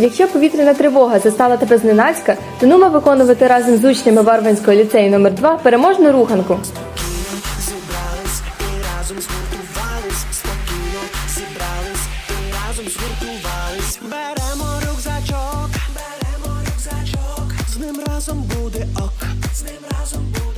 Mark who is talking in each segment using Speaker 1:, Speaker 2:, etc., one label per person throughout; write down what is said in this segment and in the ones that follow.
Speaker 1: Якщо повітряна тривога застала тебе зненацька, то нумо виконувати разом з учнями Варвинського ліцею номер 2 переможну руханку.
Speaker 2: Беремо рюкзачок, беремо рюкзачок, з ним разом буде ок, з ним разом буде.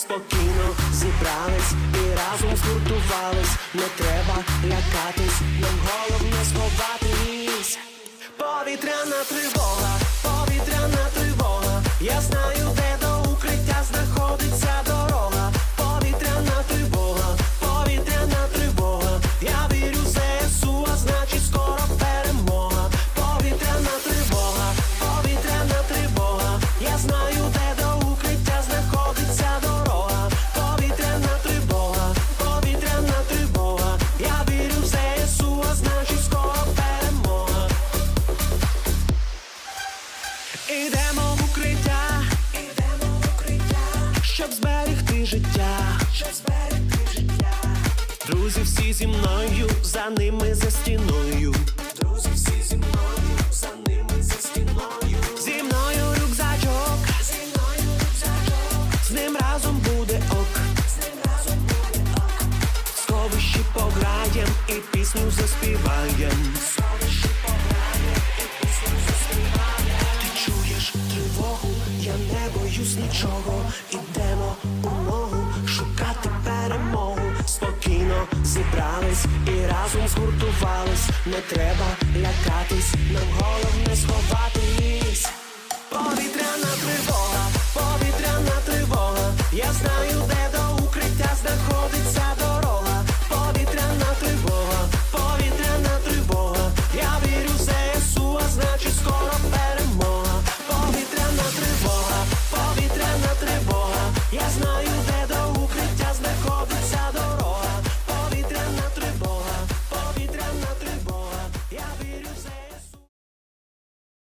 Speaker 2: Нам головне ніс, Повітряна тривога, щоб зберегти життя, щоб зберегти життя. Друзі всі зі мною, за ними за стіною. Друзі всі зі мною, я не боюсь нічого. Ідемо у ногу шукати перемогу. Спокійно зібрались і разом згуртувались. Не треба лякатись, нам головне сховатись. Повітряна